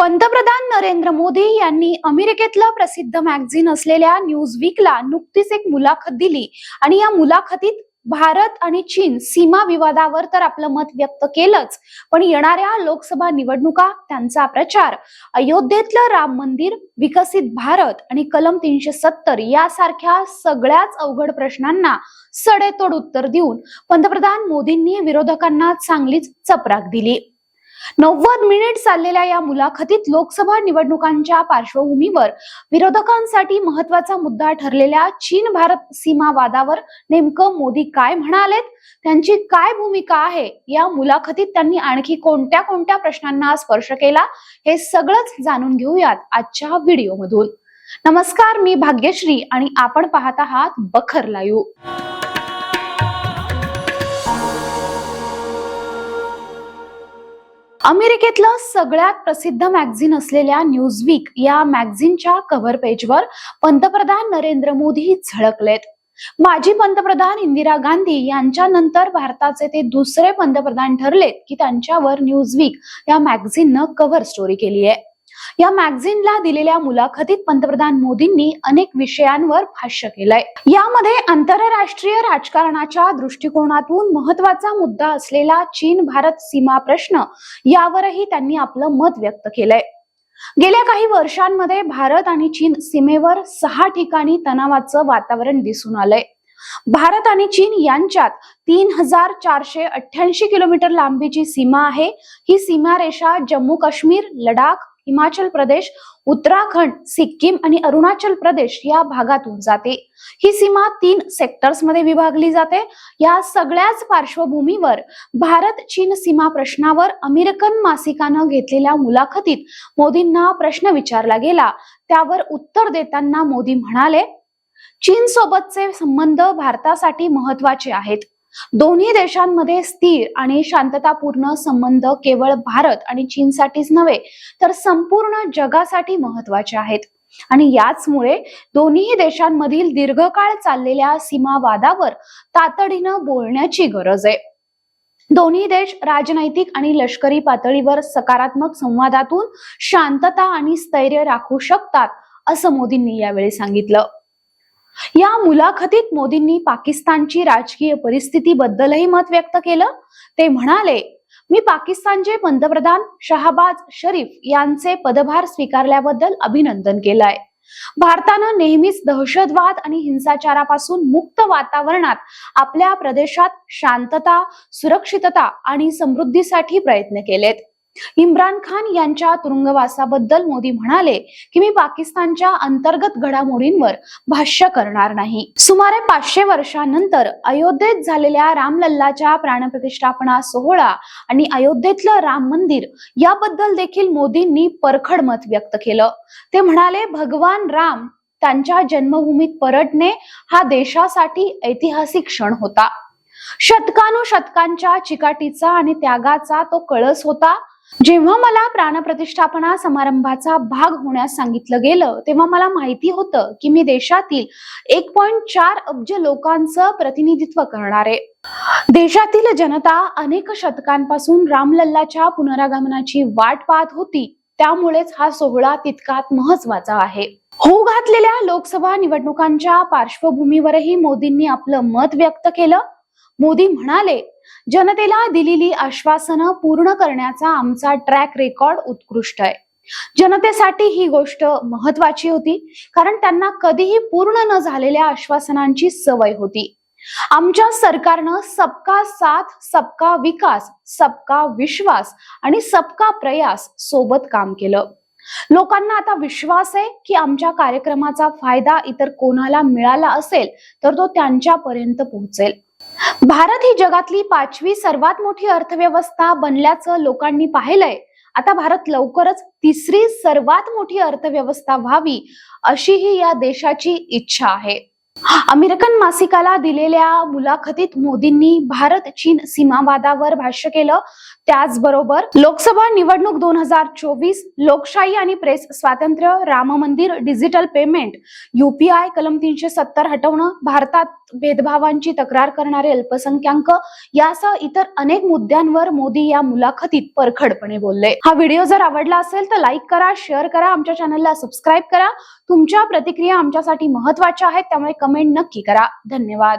पंतप्रधान नरेंद्र मोदी यांनी अमेरिकेतलं प्रसिद्ध मॅगझिन असलेल्या न्यूज वीकला नुकतीच एक मुलाखत दिली. आणि या मुलाखतीत भारत आणि चीन सीमा विवादावर तर आपलं मत व्यक्त केलंच पण येणाऱ्या लोकसभा निवडणुका त्यांचा प्रचार अयोध्येतलं राम मंदिर विकसित भारत आणि कलम तीनशे सत्तर यासारख्या सगळ्याच अवघड प्रश्नांना सडेतोड उत्तर देऊन पंतप्रधान मोदींनी विरोधकांना चांगलीच चपराक दिली. नव्वद मिनिट चाललेल्या या मुलाखतीत लोकसभा निवडणुकांच्या पार्श्वभूमीवर विरोधकांसाठी महत्त्वाचा मुद्दा ठरलेल्या चीन भारत सीमा वादावर नेमकं मोदी काय म्हणालेत त्यांची काय भूमिका आहे या मुलाखतीत त्यांनी आणखी कोणत्या कोणत्या प्रश्नांना स्पर्श केला हे सगळंच जाणून घेऊयात आजच्या व्हिडिओमधून. नमस्कार मी भाग्यश्री आणि आपण पाहत आहात बखर लाईव्ह. अमेरिकेतलं सगळ्यात प्रसिद्ध मॅगझिन असलेल्या न्यूजवीक या मॅगझिनच्या कव्हर पेजवर पंतप्रधान नरेंद्र मोदी झळकलेत. माजी पंतप्रधान इंदिरा गांधी यांच्यानंतर भारताचे ते दुसरे पंतप्रधान ठरलेत की त्यांच्यावर न्यूजवीक या मॅगझिननं कव्हर स्टोरी केली आहे या मॅगझिनला दिलेल्या मुलाखतीत पंतप्रधान मोदींनी अनेक विषयांवर भाष्य केलंय. यामध्ये आंतरराष्ट्रीय राजकारणाच्या दृष्टिकोनातून महत्त्वाचा मुद्दा असलेला चीन भारत सीमा प्रश्न यावरही त्यांनी आपलं मत व्यक्त केलंय. गेल्या काही वर्षांमध्ये भारत आणि चीन सीमेवर सहा ठिकाणी तणावाचं वातावरण दिसून आलंय. भारत आणि चीन यांच्यात तीन हजार चारशे अठ्ठ्याऐंशी किलोमीटर लांबीची सीमा आहे. ही सीमारेषा जम्मू काश्मीर लडाख हिमाचल प्रदेश उत्तराखंड सिक्कीम आणि अरुणाचल प्रदेश या भागातून जाते. ही सीमा तीन सेक्टर्समध्ये विभागली जाते. या सगळ्याच पार्श्वभूमीवर भारत चीन सीमा प्रश्नावर अमेरिकन मासिकानं घेतलेल्या मुलाखतीत मोदींना प्रश्न विचारला गेला. त्यावर उत्तर देताना मोदी म्हणाले चीन सोबतचे संबंध भारतासाठी महत्त्वाचे आहेत. दोन्ही देशांमध्ये स्थिर आणि शांततापूर्ण संबंध केवळ भारत आणि चीनसाठीच नव्हे तर संपूर्ण जगासाठी महत्त्वाचे आहेत. आणि याचमुळे दोन्ही देशांमधील दीर्घकाळ चाललेल्या सीमावादावर तातडीनं बोलण्याची गरज आहे. दोन्ही देश राजनैतिक आणि लष्करी पातळीवर सकारात्मक संवादातून शांतता आणि स्थैर्य राखू शकतात असं मोदींनी यावेळी सांगितलं. या मुलाखतीत मोदींनी पाकिस्तानची राजकीय परिस्थिती बद्दलही मत व्यक्त केलं. ते म्हणाले मी पाकिस्तानचे पंतप्रधान शहाबाज शरीफ यांचे पदभार स्वीकारल्याबद्दल अभिनंदन केलंय. भारतानं नेहमीच दहशतवाद आणि हिंसाचारापासून मुक्त वातावरणात आपल्या प्रदेशात शांतता सुरक्षितता आणि समृद्धीसाठी प्रयत्न केलेत. इम्रान खान यांच्या तुरुंगवासाबद्दल मोदी म्हणाले की मी पाकिस्तानच्या अंतर्गत घडामोडींवर भाष्य करणार नाही. सुमारे पाचशे वर्षांनंतर अयोध्येत झालेल्या रामलल्लाच्या प्राणप्रतिष्ठापना सोहळा आणि अयोध्येतलं राम मंदिर याबद्दल देखील मोदींनी परखड मत व्यक्त केलं. ते म्हणाले भगवान राम त्यांच्या जन्मभूमीत परतणे हा देशासाठी ऐतिहासिक क्षण होता. शतकानुशतकांच्या चिकाटीचा आणि त्यागाचा तो कळस होता. जेव्हा मला प्राणप्रतिष्ठापना समारंभाचा भाग होण्यास सांगितलं गेलं तेव्हा मला माहिती होतं की मी देशातील एक पॉइंट चार अब्ज लोकांचं प्रतिनिधित्व करणार आहे. देशातील जनता अनेक शतकांपासून रामलल्लाच्या पुनरागमनाची वाट पाहत होती. त्यामुळेच हा सोहळा तितकाच महत्त्वाचा आहे. होऊ घातलेल्या लोकसभा निवडणुकांच्या पार्श्वभूमीवरही मोदींनी आपलं मत व्यक्त केलं. मोदी म्हणाले जनतेला दिलेली आश्वासनं पूर्ण करण्याचा आमचा ट्रॅक रेकॉर्ड उत्कृष्ट आहे. जनतेसाठी ही गोष्ट महत्वाची होती कारण त्यांना कधीही पूर्ण न झालेल्या आश्वासनांची सवय होती. आमच्या सरकारनं सबका साथ सबका विकास सबका विश्वास आणि सबका प्रयास सोबत काम केलं. लोकांना आता विश्वास आहे की आमच्या कार्यक्रमाचा फायदा इतर कोणाला मिळाला असेल तर तो त्यांच्यापर्यंत पोहोचेल. भारत ही जगातली पाचवी सर्वात मोठी अर्थव्यवस्था बनल्याचं लोकांनी पाहिलंय. आता भारत लवकरच तिसरी सर्वात मोठी अर्थव्यवस्था व्हावी अशी ही या देशाची इच्छा आहे. अमेरिकन मासिकाला दिलेल्या मुलाखतीत मोदींनी भारत चीन सीमावादावर भाष्य केलं. त्याचबरोबर लोकसभा निवडणूक दोन हजार चोवीस लोकशाही आणि प्रेस स्वातंत्र्य राम मंदिर डिजिटल पेमेंट युपीआय कलम तीनशे सत्तर हटवणं भारतात भेदभावांची तक्रार करणारे अल्पसंख्याक यासह इतर अनेक मुद्द्यांवर मोदी या मुलाखतीत परखडपणे बोलले. हा व्हिडिओ जर आवडला असेल तर लाईक करा शेअर करा आमच्या चॅनलला सबस्क्राईब करा. तुमच्या प्रतिक्रिया आमच्यासाठी महत्त्वाच्या आहेत त्यामुळे कमेंट नक्की करा. धन्यवाद.